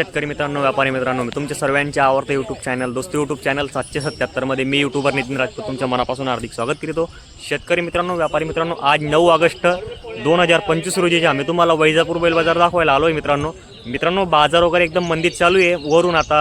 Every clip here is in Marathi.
शेतकरी मित्रांनो व्यापारी मित्रांनो मी तुमच्या सर्वांच्या आवडतं यूट्यूब चॅनल दोस्त यूट्यूब चॅनल सातशे सत्याहत्तरमध्ये मी यूट्यूबर नितीन राजपूत तुमच्या मनापासून हार्दिक स्वागत करीतो. शेतकरी मित्रांनो व्यापारी मित्रांनो आज नऊ ऑगस्ट दोन हजार पंचवीस रोजी आम्ही तुम्हाला वैजापूर बैल बाजार दाखवायला आलो आहे मित्रांनो. मित्रांनो बाजार वगैरे एकदम मंदीत चालू आहे. वरून आता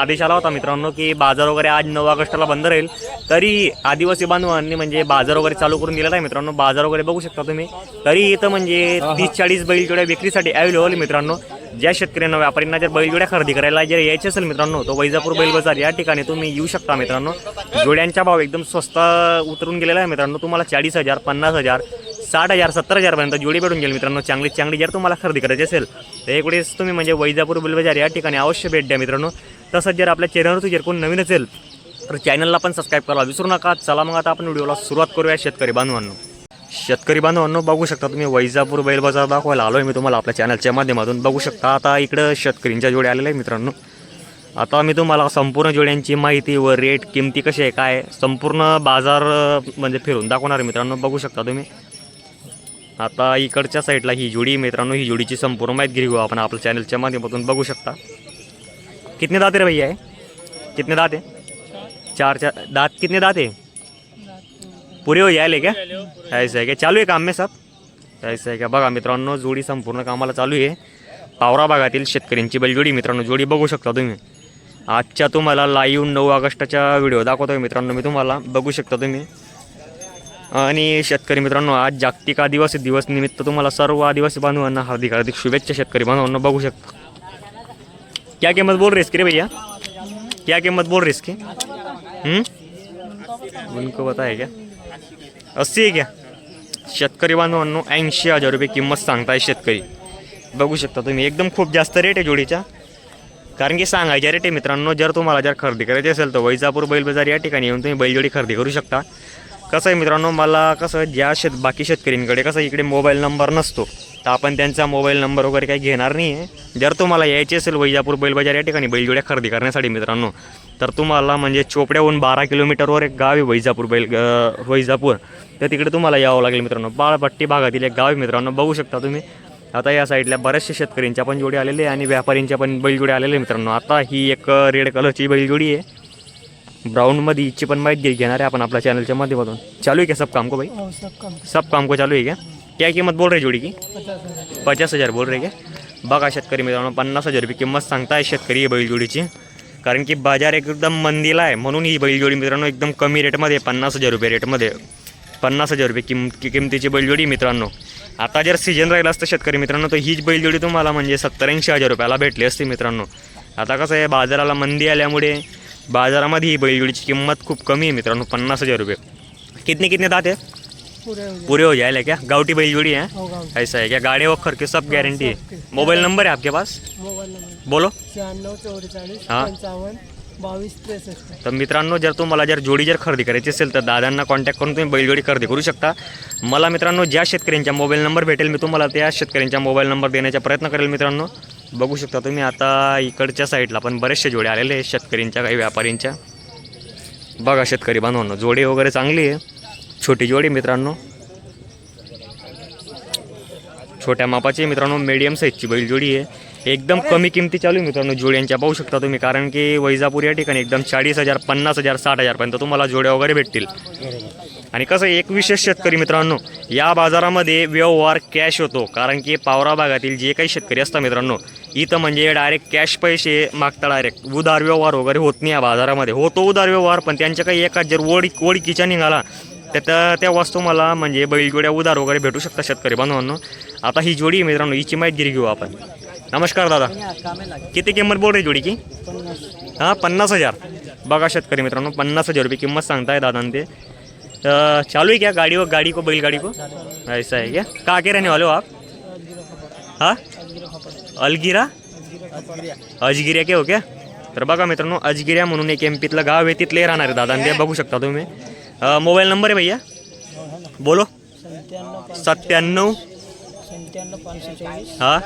आदेश आला होता मित्रांनो की बाजार वगैरे आज नऊ ऑगस्टला बंद राहील. तरी आदिवासी बांधवांनी म्हणजे बाजार वगैरे चालू करून दिलेला आहे मित्रांनो. बाजार वगैरे बघू शकता तुम्ही. तरी इथं म्हणजे तीस चाळीस बैलजोड्या विक्रीसाठी अवेलेबल मित्रांनो. ज्या शेतकऱ्यांना व्यापाऱ्यांना जर बैलजोड्या खरेदी करायला जर यायचे असेल मित्रांनो तो वैजापूर बैल बाजार या ठिकाणी तुम्ही येऊ शकता मित्रांनो. जोड्यांचा भाव एकदम स्वस्त उतरून गेलेला आहे मित्रांनो. तुम्हाला चाळीस हजार पन्नास हजार साठ हजार सत्तर हजारपर्यंत जोडी भेटून गेली मित्रांनो. चांगली चांगली जर तुम्हाला खरेदी करायची असेल तर एकवेळेस तुम्ही म्हणजे वैजापूर बैलबाजार या ठिकाणी अवश्य भेट द्या मित्रांनो. तसंच जर आपल्या चॅनलवरती जर कोण नवीन असेल तर चॅनलला पण सबस्क्राईब करायला विसरू नका. चला मग आता आपण व्हिडिओला सुरुवात करूया शेतकरी बांधवांनो. शेतकरी बांधवांनो बघू शकता तुम्ही वैजापूर बैल बाजार दाखवायला आलो आहे मी तुम्हाला आपल्या चॅनलच्या माध्यमातून. बघू शकता आता इकडं शेतकरींच्या जोड्या आलेल्या आहे मित्रांनो. आता मी तुम्हाला संपूर्ण जोड्यांची माहिती व रेट किमती कशी आहे काय संपूर्ण बाजार म्हणजे फिरून दाखवणार आहे मित्रांनो. बघू शकता तुम्ही. आता इकडच्या साईडला ही जोडी मित्रांनो. ही जोडीची संपूर्ण माहिती घेऊ आपण आपल्या चॅनलच्या माध्यमातून. बघू शकता. कितने दाते रे भैया आहे कितने दाते? चार चार दात कितने दाते? पुरे हो यायले का? ऐसा आहे का चालू आहे काम आहे सब ऐसा आहे का बघा मित्रांनो जोडी संपूर्ण कामाला चालू आहे. पावरा भागातील शेतकऱ्यांची बैलजोडी. मित्रांनो जोडी बघू शकता तुम्ही. आजच्या तुम्हाला लाईव्ह नऊ ऑगस्टच्या व्हिडिओ दाखवतोय मित्रांनो मी तुम्हाला. बघू शकता तुम्ही. आणि शेतकरी मित्रांनो आज जागतिक आदिवासी दिवस निमित्त तुम्हाला सर्व आदिवासी बांधवांना हार्दिक हार्दिक शुभेच्छा शेतकरी बांधवांना. बघू शकता. क्या किंमत बोल रेस की रे भैया? क्या किंमत बोल रेस की उनको बताए क्या? अस्सी आहे घ्या शेतकरी बांधवांनो ऐंशी हजार रुपये किंमत सांगताय शेतकरी. बघू शकता तुम्ही एकदम खूप जास्त रेट आहे जोडीच्या. कारण की सांगायच्या रेट आहे मित्रांनो जर तुम्हाला जर खरेदी करायची असेल तर वैजापूर बैल बाजार या ठिकाणी येऊन तुम्ही बैलजोडी खरेदी करू शकता. कसं आहे मित्रांनो मला कसं ज्या शेत बाकी शेतकऱ्यांकडे कसं इकडे मोबाईल नंबर नसतो. तर आपण त्यांचा मोबाईल नंबर वगैरे काही घेणार नाही आहे जर तुम्हाला यायचे असेल वैजापूर बैल बाजार या ठिकाणी बैलजोड्या खरेदी करण्यासाठी मित्रांनो तर तुम्हाला म्हणजे चोपड्याहून बारा किलोमीटरवर एक गाव आहे वैजापूर बैल वैजापूर. तर तिकडे तुम्हाला यावं लागेल मित्रांनो. बाळपट्टी भागातील एक गाव आहे मित्रांनो. बघू शकता तुम्ही. आता या साईडला बऱ्याचशा शेतकऱ्यांच्या पण जोडी आलेले आहे आणि व्यापाऱ्यांच्या पण बैलजोडी आलेले आहे मित्रांनो. आता ही एक रेड कलरची बैलजोडी आहे. ब्राऊनमध्ये हिची पण माहिती घेणार आहे आपण आपल्या चॅनलच्या माध्यमातून. चालू आहे क्या सब काम को भाई? और सब कम. सब काम को चालू है क्या क्या किंमत बोल रहे जोडी की? पचास हजार. बोल रहे क्या बघा शेतकरी मित्रांनो पन्नास हजार रुपये किंमत सांगताय शेतकरी ही बैलजोडीची. कारण की बाजार एकदम मंदीला आहे. म्हणून ही बैलजोडी मित्रांनो एकदम कमी रेटमध्ये पन्नास हजार रुपये रेटमध्ये. पन्नास हजार रुपये किम कि- किमतीची बैलजोडी मित्रांनो. आता जर सीजन राहिलं असतं शेतकरी मित्रांनो तर हीच बैलजोडी तुम्हाला म्हणजे सत्तर ऐंशी हजार रुपयाला भेटली असती मित्रांनो. आता कसं आहे बाजाराला मंदी आल्यामुळे बाजारामध्ये ही बैलजोडीची किंमत खूप कमी आहे मित्रांनो. पन्नास हजार रुपये. कितने कितने दात आहे पूरे हो पूरे हो जाएगा क्या? गावटी बैलजोड़ी है? होगा ऐसा है क्या? गाड़ी वखर के सब गारंटी है। मोबाइल नंबर है आपके पास? Mobile number. बोलो। शहाण्णव चौवेचाळीस हा. पंचावन्न बावीस त्रेसष्ट तर मित्रांनो जर तुम्हाला जर जोडी जर खरेदी करायची असेल तर दादांना कॉन्टॅक्ट करून तुम्ही बैलजोडी खरेदी करू शकता. मला मित्रांनो ज्या शेतकऱ्यांचा मोबाईल नंबर भेटेल मी तुम्हाला त्या शेतकऱ्यांचा मोबाईल नंबर देण्याचा प्रयत्न करेल मित्रांनो. बघू शकता तुम्ही आता इकडच्या साईडला पण बरेचसे जोडे आलेले आहेत शेतकऱ्यांच्या काही व्यापाऱ्यांच्या. बघा शेतकरी बांधवांनो जोडी वगैरे चांगली आहे. छोटी जोडी मित्रांनो. छोट्या मापाची मित्रांनो मीडियम साईजची बैलजोडी आहे. एकदम कमी किमती चालू आहे मित्रांनो जोड्यांच्या पाहू शकता तुम्ही कारण की वैजापूर या ठिकाणी एकदम चाळीस हजार पन्नास हजार साठ हजारपर्यंत तुम्हाला जोड्या वगैरे भेटतील. आणि कसं एक विशेष शेतकरी मित्रांनो या बाजारामध्ये व्यवहार कॅश होतो कारण की पावरा भागातील जे काही शेतकरी असतात मित्रांनो इथं म्हणजे डायरेक्ट कॅश पैसे मागता डायरेक्ट उदार व्यवहार वगैरे होत नाही या बाजारामध्ये. होतो उदार व्यवहार पण त्यांच्या काही एका जर ओळी ओळखीच्या निघाला त्या त्या वस्तू मला म्हणजे बैलजोड्या उदार वगैरे भेटू शकतात शेतकरी बांधवांनो. आता ही जोडी मित्रांनो हिची माहिती घेऊ आपण. नमस्कार दादा. किती किंमत बोल रही जोडी की? हां पन्नास हजार. बघा शेतकरी मित्रांनो पन्नास हजार रुपये किंमत सांगताय दादा ते चालू आहे क्या गाड़ी व गाड़ी को बैलगाड़ी को? ऐसा है क्या? का के रहने वाले हो आप? हां? अलगिरा? अजगिऱ्या के हो क्या? तर बघा मित्रांनो अजगिऱ्या म्हणून एक एम पीतलं गाव आहे तिथले राहणार आहे दादा ते बघू शकता तुम्ही. अ, मोबाईल नंबर आहे भैया? बोलो. सत्त्याण्णव. हा? हां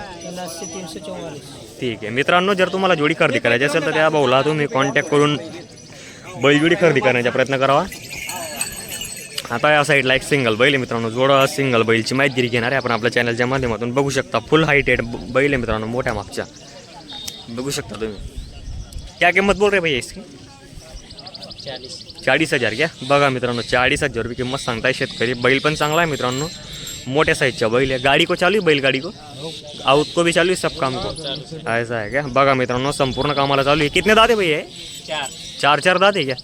ठीक आहे. मित्रांनो जर तुम्हाला जोडी खरेदी करायची असेल तर त्या भाऊला तुम्ही कॉन्टॅक्ट करून बैलजोडी खरेदी करण्याचा प्रयत्न करावा. आता या साईडला एक सिंगल बैल आहे मित्रांनो. जोडा सिंगल बैलची माहिती घेणार आहे. आपण आपल्या चॅनलच्या माध्यमातून बघू शकता. फुल हायटेड बैल आहे मित्रांनो मोठ्या मागच्या. बघू शकता तुम्ही. क्या किंमत बोल रहे भैया इसकी? चालीस चाळीस हजार घ्या. बघा मित्रांनो चाळीस हजार रुपये किंमत सांगताय शेतकरी. बैल पण चांगला आहे मित्रांनो. मोठ्या साईजच्या बैल आहे. गाडी को चालू आहे बैलगाडी को? आउट को भी चालू है सब काम को? ऐसा है क्या बघा मित्रांनो संपूर्ण कामाला चालू आहे. कितने दाते भैया आहे चार. चार आहे क्या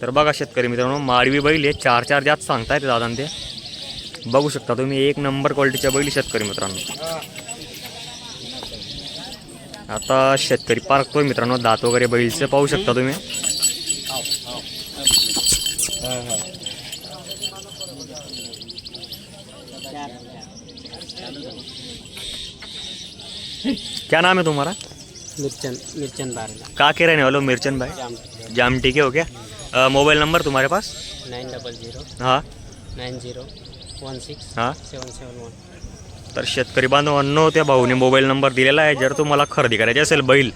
तर बघा शेतकरी मित्रांनो माळवी बैल आहे. चार चार जात सांगतायत दादा ते. बघू शकता तुम्ही एक नंबर क्वालिटीच्या बैल शेतकरी मित्रांनो. आता शेतकरी पारखतोय मित्रांनो दात वगैरे बैलचे पाहू शकता तुम्ही. क्या नाम है तुम्हारा? मिर्चन मिर्चन बारला कहाँ के रहने वाले हो? मिर्चन भाई। जाम जाम ठीक है हो क्या मोबाइल नंबर तुम्हारे पास? नाईन डबल झिरो हाँ। नाईन झिरो वन सिक्स हाँ। Seven seven one. तर शेतकरी बांधवांनो त्या भाऊने मोबाईल नंबर दिलेला आहे. जर तुम्हाला खरेदी करायची असेल बैल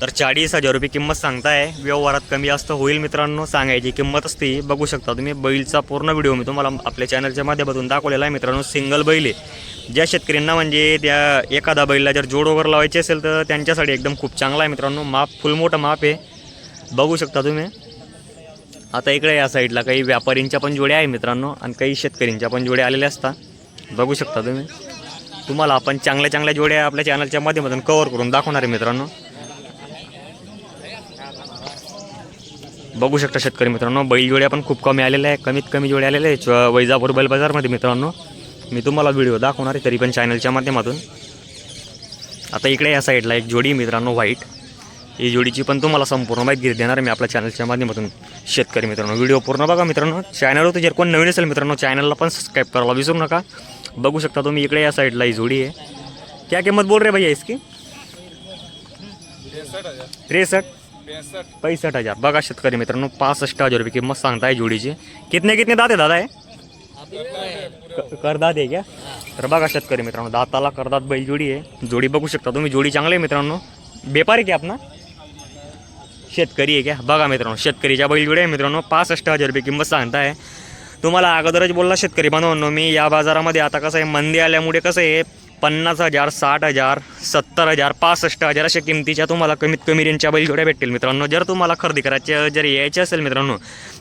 तर चाळीस हजार रुपये किंमत सांगताय. व्यवहारात कमी जास्त होईल मित्रांनो सांगायची किंमत असते. बघू शकता तुम्ही बैलचा पूर्ण व्हिडिओ मी तुम्हाला आपल्या चॅनलच्या माध्यमातून दाखवलेला आहे मित्रांनो सिंगल बैल आहे. ज्या शेतकऱ्यांना म्हणजे त्या एखादा बैलला जर जोड वगैरे लावायची असेल तर त्यांच्यासाठी एकदम खूप चांगला आहे मित्रांनो. माप फुल मोठं माप आहे. बघू शकता तुम्ही. आता इकडे या साईडला काही व्यापारींच्या पण जोड्या आहे मित्रांनो आणि काही शेतकऱ्यांच्या पण जोड्या आलेल्या असतात. बघू शकता तुम्ही. तुम्हाला आपण चांगल्या चांगल्या जोड्या आपल्या चॅनलच्या माध्यमातून कव्हर करून दाखवणार आहे मित्रांनो. बघू शकता शेतकरी मित्रांनो बैल जोड्या पण खूप कमी आलेल्या आहे कमीत कमी जोड्या आलेल्या आहे वैजापूर बैल बाजारमध्ये मित्रांनो मी तुम्हाला व्हिडिओ दाखवणार आहे तरी पण चॅनलच्या माध्यमातून. आता इकडे या साईडला एक जोडी मित्रांनो व्हाईट ही जोडीची पण तुम्हाला संपूर्ण माहिती देणार आहे मी आपल्या चॅनलच्या माध्यमातून. शेतकरी मित्रांनो व्हिडिओ पूर्ण बघा मित्रांनो. चॅनलवर जर कोण नवीन असेल मित्रांनो चॅनलला पण सबस्क्राईब करायला विसरू नका. बघू शकता तुम्ही इकडे या साईडला ही जोडी आहे. क्या किंमत बोल रहे भैया इसकी? त्रेसष्ट पैंसठ. हजार. बघा शेतकरी मित्रांनो पासष्ट हजार रुपये किंमत सांगताय जोडीची. कितने कितने दात आहे दादा आहे. क- करदात आहे क्या? तर बघा शेतकरी मित्रांनो दाताला करदात बैल जोडी आहे. जोडी बघू शकता तुम्ही. जोडी चांगली आहे मित्रांनो. व्यापारी की आपला शेतकरी आहे क्या? बघा मित्रांनो शेतकरीच्या बैलजोडी आहे मित्रांनो. पासष्ट हजार रुपये किंमत सांगताय. तुम्हाला अगोदरच बोलला शेतकरी बांधवांनो मी या बाजारामध्ये आता कसं आहे मंदी आल्यामुळे कसं आहे पन्नास हजार साठ हजार सत्तर हजार पासष्ट हजार अशा किमतीच्या तुम्हाला कमीत कमी रेंजच्या बैलजोड्या भेटतील मित्रांनो. जर तुम्हाला खरेदी करायचे जर यायचे असेल मित्रांनो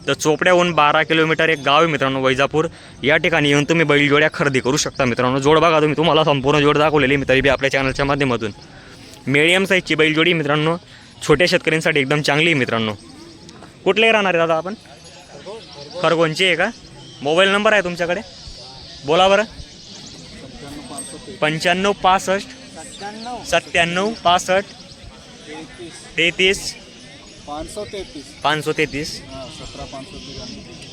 तर चोपड्याहून बारा किलोमीटर एक गाव आहे मित्रांनो वैजापूर. या ठिकाणी येऊन तुम्ही बैलजोड्या खरेदी करू शकता मित्रांनो. जोड बघा तुम्ही तुम्हाला संपूर्ण जोड दाखवलेली मी तरी बी आपल्या चॅनलच्या माध्यमातून. मिडियम साईजची बैलजोडी मित्रांनो. छोट्या शेतकऱ्यांसाठी एकदम चांगली आहे मित्रांनो. कुठले राहणार आहे दादा आपण? खरगोनची आहे का? मोबाईल नंबर आहे तुमच्याकडे? बोला बरं. पंच्याण्णव पासष्ट सत्त्याण्णव. पासष्ट तेहतीस. तेहतीस. पाचशे तेहतीस.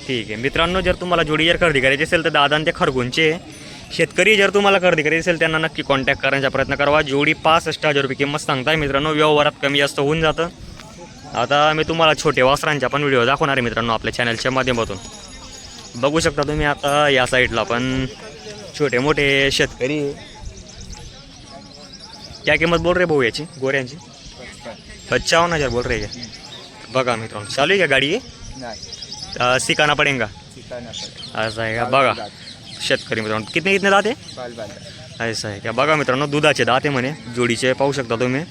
ठीक आहे. मित्रांनो जर तुम्हाला जोडी जर खरेदी करायची असेल तर दादा ते खरगोनचे. आहे. शेतकरी जर तुम्हाला खरेदी करायची असेल त्यांना नक्की कॉन्टॅक्ट करण्याचा प्रयत्न करावा. जोडी पासष्ट हजार रुपये किंमत सांगताय मित्रांनो. व्यवहारात कमी जास्त होऊन जातं. आता मी तुम्हाला छोटे वासरांच्या पण व्हिडिओ दाखवणार आहे मित्रांनो आपल्या चॅनलच्या माध्यमातून. बघू शकता तुम्ही आता या साईडला पण. छोटे मोटे शेतकरी. क्या किंमत बोल रहे भाऊ याची? गोऱ्यांची? पचावन हज़ार बोल रहे बगा बघा मित्रांनो चालू आहे का गाडी? आहे सिखाना सिकाना पडेगा असं आहे का? बघा. शेतकरी मित्रांनो कितने कितने दाते ऐसा है आहे का? बघा मित्रांनो दुधाचे दात जोड़ी म्हणे. जोडीचे पाहू शकता तुम्ही.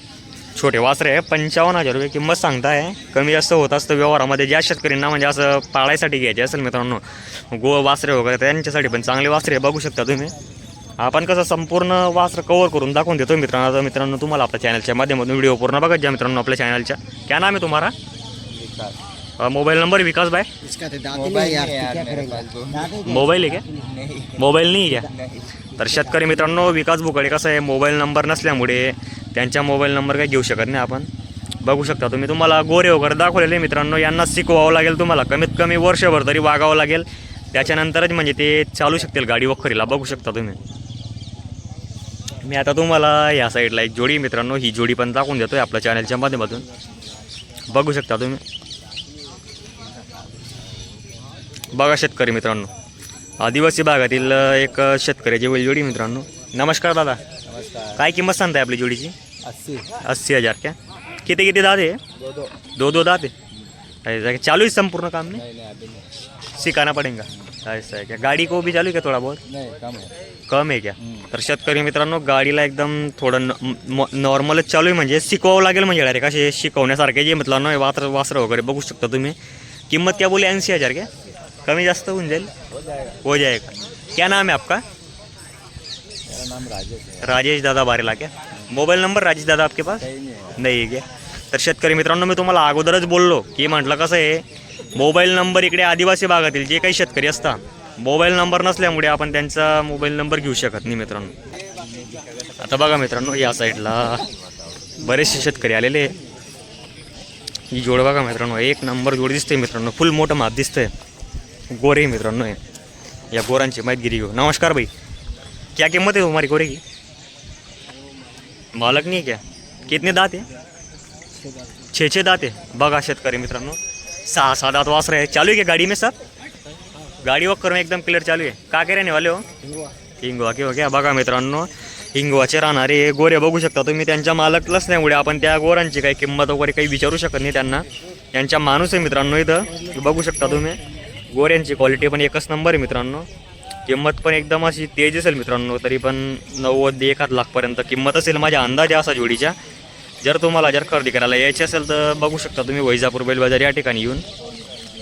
छोटे वासरे आहे. पंचावन्न हजार रुपये किंमत सांगताय. कमी जास्त होत असतं व्यवहारामध्ये. ज्या शेतकऱ्यांना म्हणजे असं पाळायसाठी घ्यायचे असेल मित्रांनो गो वासरे वगैरे त्यांच्यासाठी पण चांगले वासरे बघू शकता तुम्ही. आपण कसं संपूर्ण वासरं कवर करून दाखवून देतो मित्रांनो. आता मित्रांनो तुम्हाला आपल्या चॅनलच्या माध्यमातून व्हिडिओ पूर्ण बघत जा मित्रांनो आपल्या चॅनलच्या क्या नाम आहे तुम्हारा अ, मोबाईल नंबर विकास करेंगे? मोबाईल आहे क्या? मोबाईल नाही आहे तर शेतकरी मित्रांनो विकास भुकडे कसं आहे? मोबाईल नंबर नसल्यामुळे त्यांच्या मोबाईल नंबर काही घेऊ शकत नाही आपण. बघू शकता तुम्ही तुम्हाला गोरे वगैरे दाखवलेले मित्रांनो यांना शिकवावं लागेल तुम्हाला. कमीत कमी वर्षभर तरी वागावं लागेल. त्याच्यानंतरच म्हणजे ते चालू शकतील गाडी वखरीला. बघू शकता तुम्ही. मी आता तुम्हाला या साईडला एक जोडी मित्रांनो ही जोडी पण दाखवून देतोय आपल्या चॅनलच्या माध्यमातून. बघू शकता तुम्ही. बघा शेतकरी मित्रांनो. आदिवासी भागातील एक शेतकऱ्याची जोडी मित्रांनो. नमस्कार दादा. नमस्कार. काय किंमत सांगताय आपली जोडीची? अस्सी। अस्सी हज़ार क्या? किती किती दात आहे दो दो। दो दो दात आहे अरे, चालू आहे संपूर्ण काम नाही नहीं नहीं अभी नहीं। सिकाना पडेगा। ऐसा है क्या? गाड़ी को भी चालू है क्या थोड़ा बहुत? नहीं कम है। कम आहे क्या? तर शेतकरी मित्रांनो गाडीला एकदम थोडं नॉर्मलच चालू आहे म्हणजे शिकवावं लागेल म्हणजे डायरेक्ट. असे शिकवण्यासारखे जे म्हटलं ना वात्र वासरं वगैरे बघू शकता तुम्ही. किंमत क्या बोली ऐंशी हज़ार क्या? कमी जास्त होऊन जाईल? हो जाएगा। हो जाएगा. क्या नाम है आपका? मेरा नाम राजेश है। राजेश दादा बारेला क्या? मोबाईल नंबर राजेश दादा आपके पास? नहीं है आहे क्या? तर शेतकरी मित्रांनो मी तुम्हाला अगोदरच बोललो की म्हटलं कसं आहे मोबाईल नंबर इकडे आदिवासी भागातील जे काही शेतकरी असतात मोबाईल नंबर नसल्यामुळे आपण त्यांचा मोबाईल नंबर घेऊ शकत नाही मित्रांनो. आता बघा मित्रांनो या साईडला बरेचसे शेतकरी आलेले आहे. ही जोड बघा मित्रांनो एक नंबर जोड दिसते मित्रांनो फुल मोठं माप दिसतंय. गोरे आहे मित्रांनो. या गोरांची माहितगिरी घेऊ. नमस्कार भाई क्या किंमत है तुम्हारी गोरे की? मालक नाही क्या? कितने दात आहे? छे छे दात आहे. बघा शेतकरी मित्रांनो. सहा सहा दात वासर आहे. चालू आहे का गाडी में सर गाडी वक्कर करून एकदम क्लिअर चालू आहे. का काय रहने वाले हो? हिंगवा. किंवा घ्या. बघा मित्रांनो हिंगवाचे राहणारे गोरे बघू शकता तुम्ही. त्यांच्या मालकलाच नाही उडे आपण त्या गोरांची काही किंमत वगैरे काही विचारू शकत नाही त्यांना. त्यांच्या माणूस आहे मित्रांनो इथं. बघू शकता तुम्ही. गोऱ्यांची क्वालिटी पण एकच नंबर आहे मित्रांनो. किंमत पण एकदम अशी तेज असेल मित्रांनो तरी पण नव्वद एक आठ लाखपर्यंत किंमत असेल माझ्या अंदाजे असा जोडीच्या. जर तुम्हाला जर खरेदी करायला यायची असेल तर बघू शकता तुम्ही वैजापूर बैलबाजार या ठिकाणी येऊन.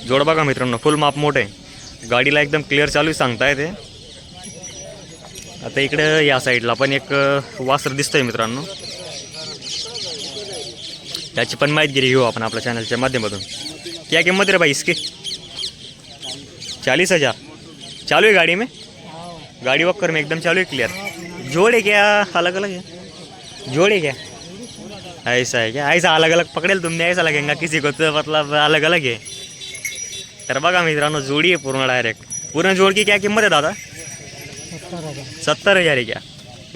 जोड बघा मित्रांनो फुल माप मोठं आहे. गाडीला एकदम क्लिअर चालू आहे सांगता येते आता इकडं या साईडला पण एक वासर दिसतंय मित्रांनो. त्याची पण माहितगिरी घेऊ आपण आपल्या चॅनलच्या माध्यमातून. क्या किंमत रे बाई इसकी? चाळीस हजार. चालू है गाड़ी में? गाड़ी वक्कर में एकदम चालू है क्लियर जोड़ है क्या? अलग अलग है जोड़ है क्या? ऐसा है क्या? ऐसा अलग अलग पकड़ेल तुमने ऐसा लगेगा किसी को तो मतलब अलग अलग है तर बघा मित्रांनो जोडी आहे पूर्ण डायरेक्ट पूर्ण जोड की क्या किंमत आहे दादा? सत्तर हजार आहे क्या?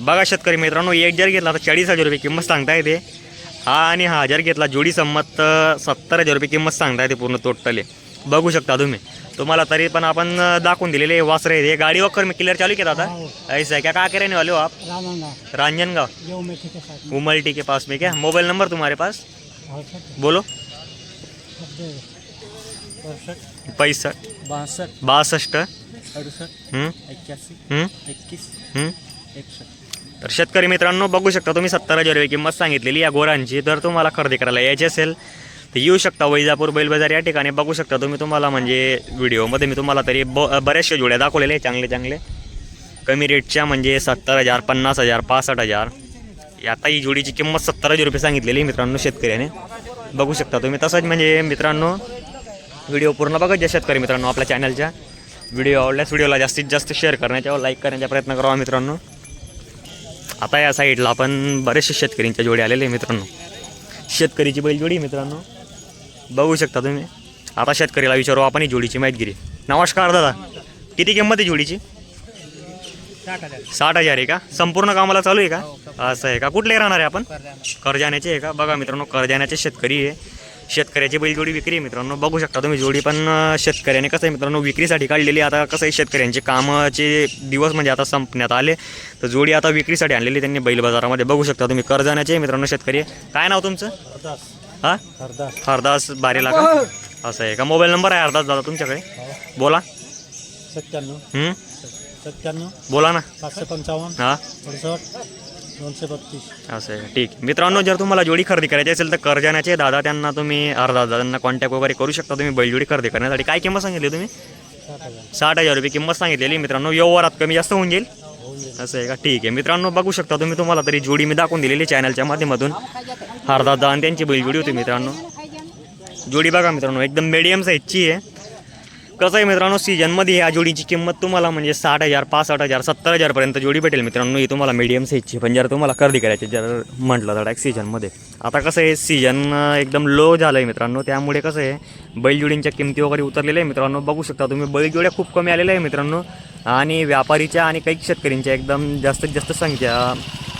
बघा शेतकरी मित्रांनो एक जर घेतला तर चाळीस हजार रुपये किंमत सांगता येते. हा आणि हा हजार घेतला जोडी संमत सत्तर हजार रुपये किंमत सांगता येते पूर्ण टोटल बघू शकता तुम्ही. तुम्हाला तरी पण आपण दाखवून दिलेले वासरे हे गाडी वक्कर मी क्लिअर चालू केला आता. ऐसा है क्या? का रहने वाले हो आप रांजनगांव उमल्टी के पास में क्या? मोबाइल नंबर तुम्हारे पास? बोलो। पैंसठ बासठ बासष्ट। तर शेतकरी मित्रांनो बघू शकता तुम्ही सत्तर हजार रुपये किंमत सांगितलेली या गोरांची. तर तुम्हाला खरेदी करायला यायची असेल तर येऊ शकता वैजापूर बैल बाजार या ठिकाणी बघू शकता तुम्ही तुम्हाला म्हणजे व्हिडिओमध्ये मी तुम्हाला तरी ब बऱ्याचशा जोड्या दाखवलेल्या आहे चांगले चांगले. कमी रेटच्या म्हणजे सत्तर हजार पन्नास हजार पासष्ट हजार. आता ही जोडीची किंमत सत्तर हजार रुपये सांगितलेली आहे मित्रांनो शेतकऱ्याने. बघू शकता तुम्ही. तसंच म्हणजे मित्रांनो व्हिडिओ पूर्ण बघत ज्या शेतकरी मित्रांनो आपल्या चॅनलच्या. व्हिडिओ आवडल्यास व्हिडिओला जास्तीत जास्त शेअर करण्याचा व लाईक करण्याचा प्रयत्न करावा मित्रांनो. आता या साईडला आपण बरेचसे शेतकऱ्यांच्या जोडी आलेले आहे मित्रांनो. शेतकरीची बैलजोडी जोडी मित्रांनो. बघू शकता तुम्ही. आता शेतकरीला विचारू आपण ही जोडीची माहितगिरी नमस्कार दादा. किती किंमत आहे जोडीची? साठ हजार आहे का? संपूर्ण कामाला चालू आहे का? असं आहे का? कुठले राहणार आहे आपण? करजाण्याचे आहे का? बघा मित्रांनो करजाण्याचे शेतकरी आहे. शेतकऱ्याची बैलजोडी विक्री आहे मित्रांनो. बघू शकता तुम्ही जोडी पण शेतकऱ्याने कसं आहे मित्रांनो विक्रीसाठी काढलेली आता कसं आहे शेतकऱ्यांचे कामाचे दिवस म्हणजे आता संपण्यात आले. तर जोडी आता विक्रीसाठी आणलेली त्यांनी बैल बाजारामध्ये. बघू शकता तुम्ही करजाण्याचे मित्रांनो शेतकरी काय नाव तुमचं? हां? हरदास. हरदास बारेला का असं आहे का? मोबाईल नंबर आहे हरदास दादा तुमच्याकडे? बोला. सत्त्याण्णव. हं? सत्त्याण्णव. बोला ना. सातशे पंचावन्न. हां? अडुसष्ट. दोनशे बत्तीस. असं आहे. ठीक. मित्रांनो जर तुम्हाला जोडी खरेदी करायची असेल तर करजाण्याचे दादा त्यांना तुम्ही अर्धा दादांना कॉन्टॅक्ट वगैरे करू शकता. तुम्ही बैलजोडी खरेदी करण्यासाठी. काय किंमत सांगितली तुम्ही? साठ हजार रुपये किंमत सांगितलेली. मित्रांनो व्यवहारात कमी जास्त होऊन जाईल. असं आहे का? ठीक आहे. मित्रांनो बघू शकता तुम्ही तुम्हाला तरी जोडी मी दाखवून दिलेली चॅनलच्या माध्यमातून. हरदादा आणि त्यांची बैलजोडी होती मित्रांनो. जोडी बघा मित्रांनो एकदम मिडियम साईजची आहे. कसं आहे मित्रांनो सीजनमध्ये या जोडीची किंमत तुम्हाला म्हणजे साठ हजार पासष्ट हजार सत्तर हजारपर्यंत जोडी भेटेल मित्रांनो. ही तुम्हाला मीडियम साईजची पण जर तुम्हाला खरेदी करायची जर म्हटलं तर डायरेक्ट सीजनमध्ये आता कसं आहे सीजन एकदम लो झालं आहे मित्रांनो. त्यामुळे कसं आहे बैलजोडींच्या किमती वगैरे उतरलेल्या आहे मित्रांनो. बघू शकता तुम्ही बैलजोड्या खूप कमी आलेल्या आहे मित्रांनो. आणि व्यापारीच्या आणि काही शेतकऱ्यांच्या एकदम जास्तीत जास्त संख्या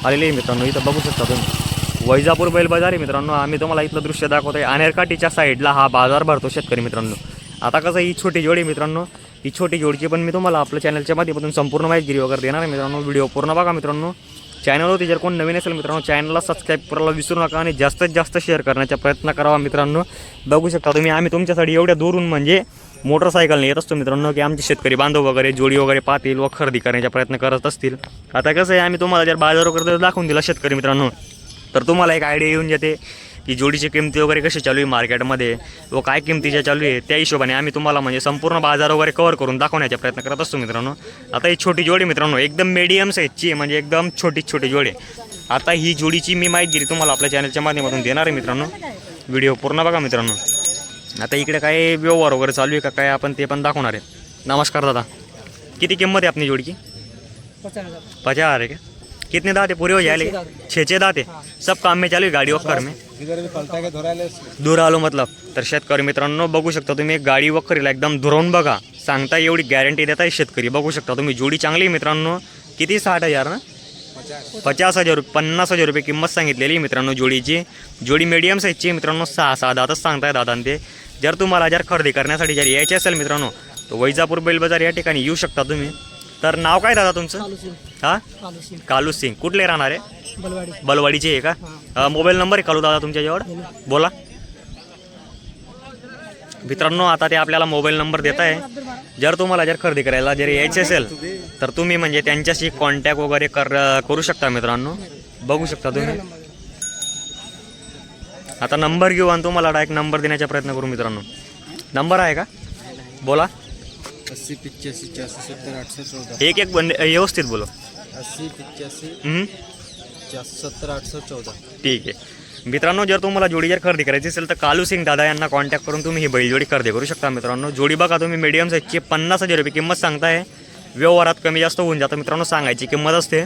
आलेली आहे मित्रांनो. इथं बघू शकता तुम्ही. वैजापूर बैल बाजार आहे मित्रांनो. आम्ही तुम्हाला इथलं दृश्य दाखवतो आहे अनेरकाठीच्या साईडला हा बाजार भरतो शेतकरी मित्रांनो. आता कसं ही छोटी जोडी मित्रांनो. ही छोटी जोडची पण मी तुम्हाला आपल्या चॅनलच्या माध्यमातून संपूर्ण माहिती वगैरे देणार आहे मित्रांनो. व्हिडिओ पूर्ण बघा मित्रांनो. चॅनलवरती जर कोण नवीन असेल मित्रांनो चॅनलला सबस्क्राईब करायला विसरू नका आणि जास्तीत जास्त शेअर करण्याचा प्रयत्न करावा मित्रांनो. बघू शकता तुम्ही आम्ही तुमच्यासाठी एवढ्या दूरून म्हणजे मोटरसायकलने येत असतो मित्रांनो की आमचे शेतकरी बांधव वगैरे जोडी वगैरे पाहतील व खरेदी करण्याचा प्रयत्न करत असतील. आता कसं आहे आम्ही तुम्हाला जर बाजार वगैरे जर दाखवून दिला शेतकरी मित्रांनो तर तुम्हाला एक आयडिया येऊन जाते. की जोडीची किमती वगैरे कशी चालू आहे मार्केटमध्ये व काय किमतीच्या चालू आहे त्या हिशोबाने आम्ही तुम्हाला म्हणजे संपूर्ण बाजार वगैरे कव्हर करून दाखवण्याचा प्रयत्न करत असतो मित्रांनो. आता ही छोटी जोडी मित्रांनो एकदम मीडियम साईजची आहे म्हणजे एकदम छोटी छोटी जोडी आहे. आता ही जोडीची मी माहिती तुम्हाला आपल्या चॅनलच्या माध्यमातून देणार आहे मित्रांनो. व्हिडिओ पूर्ण बघा मित्रांनो. आता इकडे काय व्यवहार वगैरे चालू आहे का काय आपण ते पण दाखवणार आहे. नमस्कार दादा. किती किंमत आहे आपली जोडीची? पचास हजार. है क्या कितने दांत? पूरे हो जाए छः छः दांत. सब काम में चालू गाडी वक्कर में. दूर आलो मतलब. तर शेतकरी मित्रांनो बघू शकता तुम्ही एक गाडी वखरीला एकदम धुरवून बघा. सांगता एवढी गॅरंटी देताय शेतकरी. बघू शकता तुम्ही जोडी चांगली आहे मित्रांनो. किती साठ हजार ना? पचास. हजार रुपये पन्नास हजार रुपये किंमत सांगितलेली मित्रांनो जोडीची. जोडी मीडियम साईजची मित्रांनो सहा सहा दातच सांगताय दादान ते. जर तुम्हाला जर खरेदी करण्यासाठी जर यायचे असेल मित्रांनो तर वैजापूर बैल बाजार या ठिकाणी येऊ शकता तुम्ही. तर नाव काय दादा तुमचं? हां? कालू सिंग. कुठले राहणार? आहे बलवाडी. बलवाडीचे आहे का? मोबाईल नंबर आहे कालू दादा तुमच्याजवळ? बोला. मित्रांनो आता ते आपल्याला मोबाईल नंबर देत आहे. जर तुम्हाला जर खरेदी करायला जर यायचे असेल तर तुम्ही म्हणजे त्यांच्याशी कॉन्टॅक्ट वगैरे कर करू शकता मित्रांनो. बघू शकता तुम्ही. आता नंबर घेऊ आणि तुम्हाला डायरेक्ट नंबर देण्याचा प्रयत्न करू मित्रांनो. नंबर आहे का? बोला. अस्सी चौसष्ट सत्तर आठशे चौदा. एक एक बंद व्यवस्थित बोलो. अस्सी पिच्यासी हम्म. सत्तर आठशे चौदा. ठीक आहे. मित्रांनो जर तुम्हाला जोडी जर खरेदी करायची असेल तर कालू सिंग दादा यांना कॉन्टॅक्ट करून तुम्ही ही बैलजोडी खरेदी करू शकता मित्रांनो. जोडी बघा तुम्ही मीडियम साईजची पन्नास हजार रुपये किंमत सांगताय. व्यवहारात कमी जास्त होऊन जातं. मित्रांनो सांगायची किंमत असते.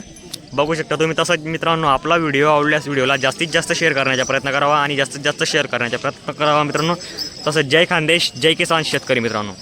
बघू शकता तुम्ही तसंच मित्रांनो आपला व्हिडिओ आवडल्यास व्हिडिओला जास्तीत जास्त शेअर करण्याचा प्रयत्न करावा आणि जास्तीत जास्त शेअर करण्याचा प्रयत्न करावा मित्रांनो. तसंच जय खानदेश जय किसान शेतकरी मित्रांनो.